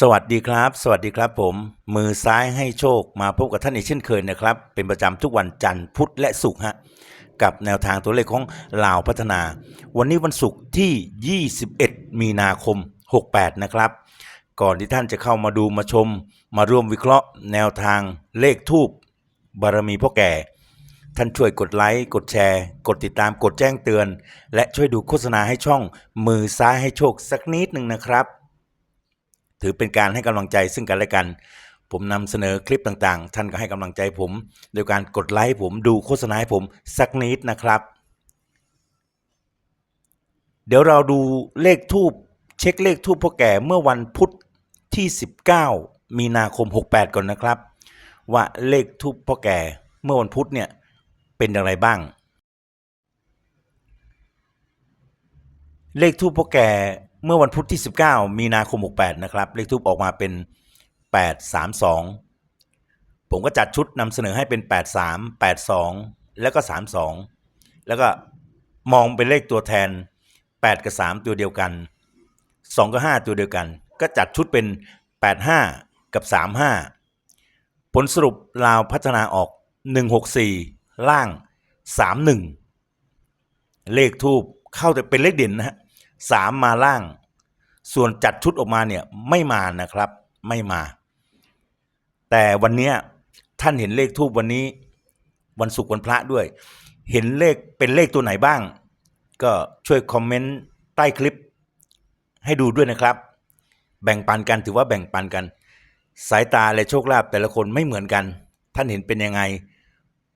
สวัสดีครับ สวัสดีครับผม มือซ้ายให้โชคมาพบกับท่านอีกเช่นเคยนะครับ เป็นประจำทุกวันจันทร์พุธและศุกร์ฮะกับแนวทางตัวเลขของลาวพัฒนา วันนี้วันศุกร์ที่ 21 มีนาคม 68 นะครับ ก่อนที่ท่านจะเข้ามาดูมาชม มาร่วมวิเคราะห์แนวทางเลขทูบบารมีพ่อแก่ ท่านช่วยกดไลค์กดแชร์ กดติดตามกดแจ้งเตือน และช่วยดูโฆษณาให้ช่องมือซ้ายให้โชคสักนิดหนึ่งนะครับ ถือเป็นการให้กำลังใจซึ่งกันและกัน ผมนำเสนอคลิปต่างๆ ท่านก็ให้กำลังใจผม โดยการกดไลค์ผมดูโฆษณาให้ผมสักนิดนะครับ เดี๋ยวเราดูเลขทูบเช็คเลขทูบพ่อแก่เมื่อวันพุธที่ 19 มีนาคม 68 ก่อนนะครับ ว่าเลขทูบพ่อแก่เมื่อวันพุธเนี่ยเป็นอย่างไรบ้าง เลขทูปพ่อแก่ เมื่อวันพุธที่ 19 มีนาคม 68 นะครับ เลขทูปออกมาเป็น 832 ผมก็จัดชุดนำเสนอให้เป็น 83 82 แล้วก็ 32 แล้วก็มองเป็นเลขตัวแทน 8 กับ 3 ตัวเดียวกัน 2 กับ 5 ตัวเดียวกัน ก็จัดชุดเป็น 85 กับ 35 ผลสรุปลาวพัฒนาออก 164 ล่าง 31 เลขทูบเข้าแต่เป็นเลขเด่นนะฮะ สามมาล่าง ส่วนจัดชุดออกมาเนี่ยไม่มานะครับ ไม่มา แต่วันเนี้ยท่านเห็นเลขทูบวันนี้ วันศุกร์วันพระด้วย เห็นเลขเป็นเลขตัวไหนบ้าง ก็ช่วยคอมเมนต์ใต้คลิป ให้ดูด้วยนะครับ แบ่งปันกันถือว่าแบ่งปันกัน สายตาและโชคลาภแต่ละคนไม่เหมือนกัน ท่านเห็นเป็นยังไง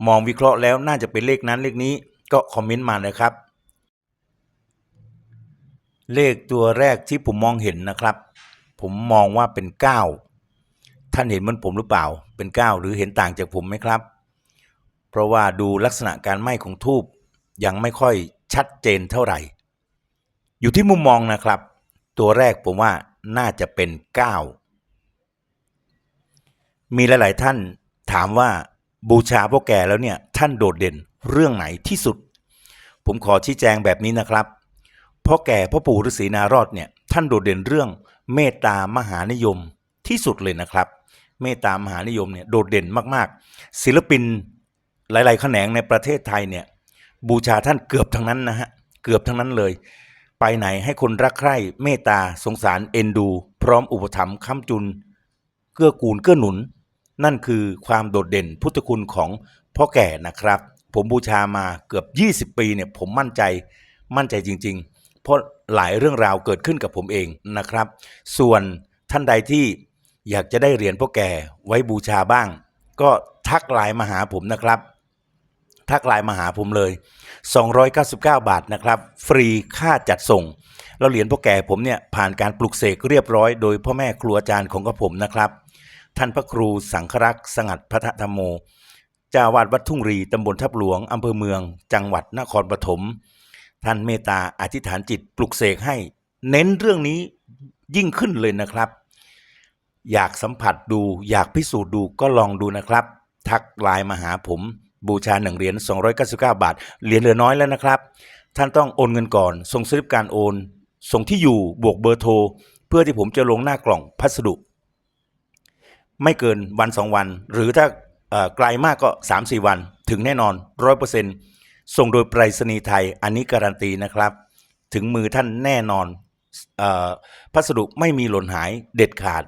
มองวิเคราะห์แล้วน่าจะเป็นเลขนั้นเลขนี้ก็คอมเมนต์มาเลยครับ เลขตัวแรกที่ผมมองเห็นนะครับ ผมมองว่าเป็น 9 ท่านเห็นเหมันผมหรือเปล่า เป็น 9 หรือเห็นต่างจากผมไหมครับ เพราะว่าดูลักษณะการไหม้ของทูบยังไม่ค่อยชัดเจนเท่าไหร่ อยู่ที่มุมมองนะครับ ตัวแรกผมว่าน่าจะเป็น 9 มีหลาย ๆ ท่านถามว่าบูชาพ่อแก่แล้วเนี่ยท่านโดดเด่นเรื่องไหนที่สุด ผมขอชี้แจงแบบนี้นะครับ พ่อแก่พ่อปู่ฤาษีนารอดเนี่ยท่านโดดเด่นเรื่องเมตตามหานิยมที่สุดเลยนะครับ เมตตามหานิยมเนี่ยโดดเด่นมากๆ ศิลปินหลายๆแขนงในประเทศไทยเนี่ยบูชาท่านเกือบทั้งนั้นนะฮะเกือบทั้งนั้นเลย ไปไหนให้คนรักใคร่เมตตาสงสารเอ็นดู พร้อมอุปถัมภ์ค้ำจุน เกื้อกูลเกื้อหนุน นั่นคือความโดดเด่นพุทธคุณของพ่อแก่นะครับ ผมบูชามาเกือบ 20 ปีเนี่ยผมมั่นใจมั่นใจจริง ๆ เพราะหลายเรื่องราวเกิดขึ้นกับผมเองนะครับ ส่วนท่านใดที่อยากจะได้เหรียญพ่อแก่ไว้บูชาบ้าง ก็ทักไลน์มาหาผมนะครับ ทักไลน์มาหาผมเลย 299 บาทนะครับ ฟรีค่าจัดส่ง แล้วเหรียญพ่อแก่ผมเนี่ยผ่านการปลุกเสกเรียบร้อย โดยพ่อแม่ครูอาจารย์ของกระผมนะครับ ท่านพระครูสังฆรักษ์สงัดพัทธรรมโมจ้าวาดวัดทุ่งรีตำบลทับหลวงอำเภอเมือง จังหวัดนครปฐม ท่านเมตตาอธิษฐานจิตปลุกเสกให้ เน้นเรื่องนี้ยิ่งขึ้นเลยนะครับ อยากสัมผัสดูอยากพิสูจน์ดูก็ลองดูนะครับ ทักไลน์มาหาผมบูชาหนึ่งเหรียญ299 บาท เหรียญเหลือน้อยแล้วนะครับ ท่านต้องโอนเงินก่อนส่งสลิปการโอน ส่งที่อยู่บวกเบอร์โทร เพื่อที่ผมจะลงหน้ากล่องพัสดุ ไม่เกินวันสองวัน หรือถ้าไกลมากก็ 3-4 วัน ถึงแน่นอน100% ส่งโดยไปรษณีย์ไทย อันนี้การันตีนะครับ ถึงมือท่านแน่นอนออพัสดุไม่มีหล่นหายเด็ดขาด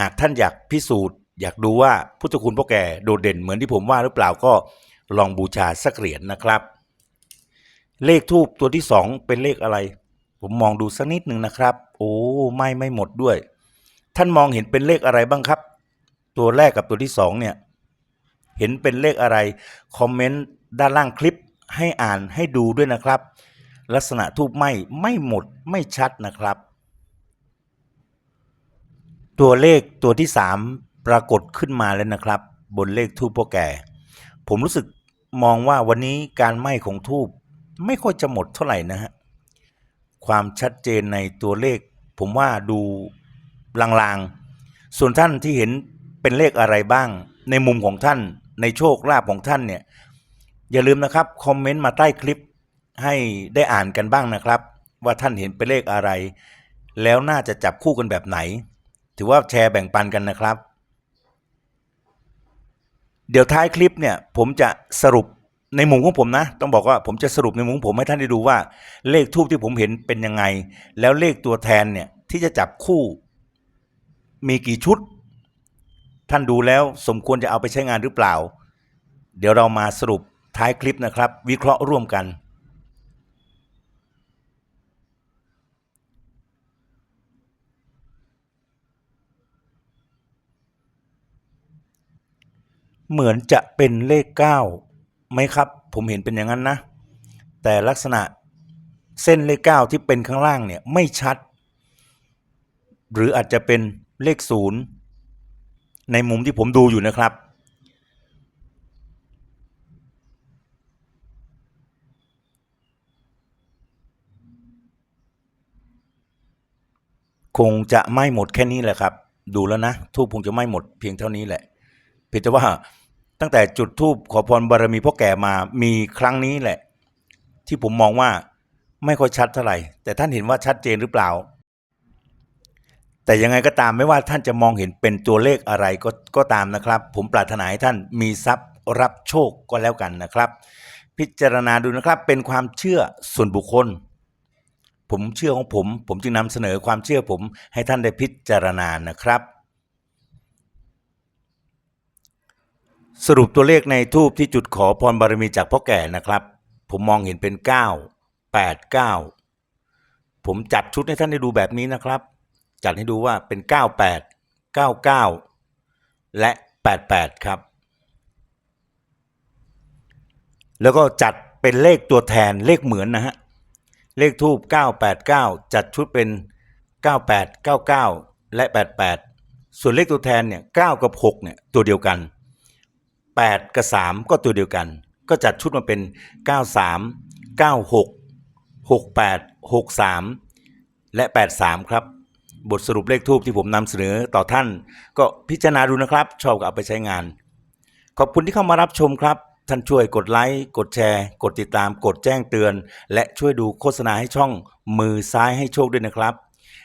หากท่านอยากพิสูจน์ อยากดูว่าพุทธคุณพ่อแก่โดดเด่นเหมือนที่ผมว่าหรือเปล่าก็ลองบูชาสักเหรียญนะครับ เลขทูบตัวที่สองเป็นเลขอะไร ผมมองดูสักนิดหนึ่งนะครับ โอ้ไม่ไม่หมดด้วย ท่านมองเห็นเป็นเลขอะไรบ้างครับ ตัวแรกกับตัวที่สองเนี่ยเห็นเป็นเลขอะไร คอมเมนต์ด้านล่างคลิป ให้อ่านให้ดูด้วยนะครับ ลักษณะทูบไหม้ไม่หมดไม่ชัดนะครับ ตัวเลขตัวที่สามปรากฏขึ้นมาแล้วนะครับ บนเลขทูบพ่อแก่ ผมรู้สึกมองว่าวันนี้การไหม้ของทูบไม่ค่อยจะหมดเท่าไหร่นะฮะความชัดเจนในตัวเลข ผมว่าดูลางๆ ส่วนท่านที่เห็นเป็นเลขอะไรบ้าง ในมุมของท่านในโชคลาภของท่านเนี่ย อย่าลืมนะครับคอมเมนต์มาใต้คลิปให้ได้อ่านกันบ้างนะครับ ว่าท่านเห็นเป็นเลขอะไร แล้วน่าจะจับคู่กันแบบไหน ถือว่าแชร์แบ่งปันกันนะครับ เดี๋ยวท้ายคลิปเนี่ยผมจะสรุปในมุมของผมนะ ต้องบอกว่าผมจะสรุปในมุมของผมให้ท่านได้ดูว่าเลขทูบที่ผมเห็นเป็นยังไง แล้วเลขตัวแทนเนี่ยที่จะจับคู่มีกี่ชุด ท่านดูแล้วสมควรจะเอาไปใช้งานหรือเปล่า เดี๋ยวเรามาสรุป ท้ายคลิปนะครับ วิเคราะห์ร่วมกัน เหมือนจะเป็นเลขเก้าไหมครับ ผมเห็นเป็นอย่างนั้นนะ แต่ลักษณะเส้นเลขเก้าที่เป็นข้างล่างเนี่ยไม่ชัด หรืออาจจะเป็นเลขศูนย์ในมุมที่ผมดูอยู่นะครับ คงจะไม่หมดแค่นี้แหละครับ ดูแล้วนะทูบคงจะไม่หมดเพียงเท่านี้แหละเพียงแต่ว่าตั้งแต่จุดทูบขอพรบารมีพ่อแก่มามีครั้งนี้แหละ ที่ผมมองว่าไม่ค่อยชัดเท่าไหร่ แต่ท่านเห็นว่าชัดเจนหรือเปล่า แต่ยังไงก็ตามไม่ว่าท่านจะมองเห็นเป็นตัวเลขอะไรก็ก็ตามนะครับ ผมปรารถนาให้ท่านมีทรัพย์รับโชคก็แล้วกันนะครับ พิจารณาดูนะครับเป็นความเชื่อส่วนบุคคล ผมเชื่อของผม ผมจึงนำเสนอความเชื่อผมให้ท่านได้พิจารณานะครับ สรุปตัวเลขในทูบที่จุดขอพรบารมีจากพ่อแก่นะครับ ผมมองเห็นเป็น 9 8 9 ผมจัดชุดให้ท่านได้ดูแบบนี้นะครับ จัดให้ดูว่าเป็น 98 99 และ 88 ครับ แล้วก็จัดเป็นเลขตัวแทนเลขเหมือนนะฮะ เลขทูบ989 จัดชุดเป็น 98 99 และ 88 ส่วนเลขตัวแทนเนี่ย9กับ6เนี่ยตัวเดียวกัน 8 กับ 3 ก็ตัวเดียวกัน ก็จัดชุดมาเป็น 93 96 68 63 และ 83 ครับ บทสรุปเลขทูบที่ผมนำเสนอต่อท่าน ก็พิจารณาดูนะครับ ชอบก็เอาไปใช้งาน ขอบคุณที่เข้ามารับชมครับ ท่านช่วยกดไลค์กดแชร์ กดติดตามกดแจ้งเตือน และช่วยดูโฆษณาให้ช่อง มือซ้ายให้โชคด้วยนะครับ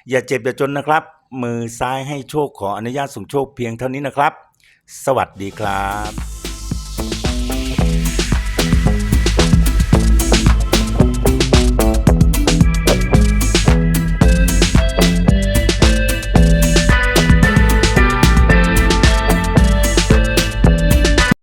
อย่าเจ็บอย่าจนนะครับ มือซ้ายให้โชคขออนุญาตส่งโชคเพียงเท่านี้นะครับ สวัสดีครับ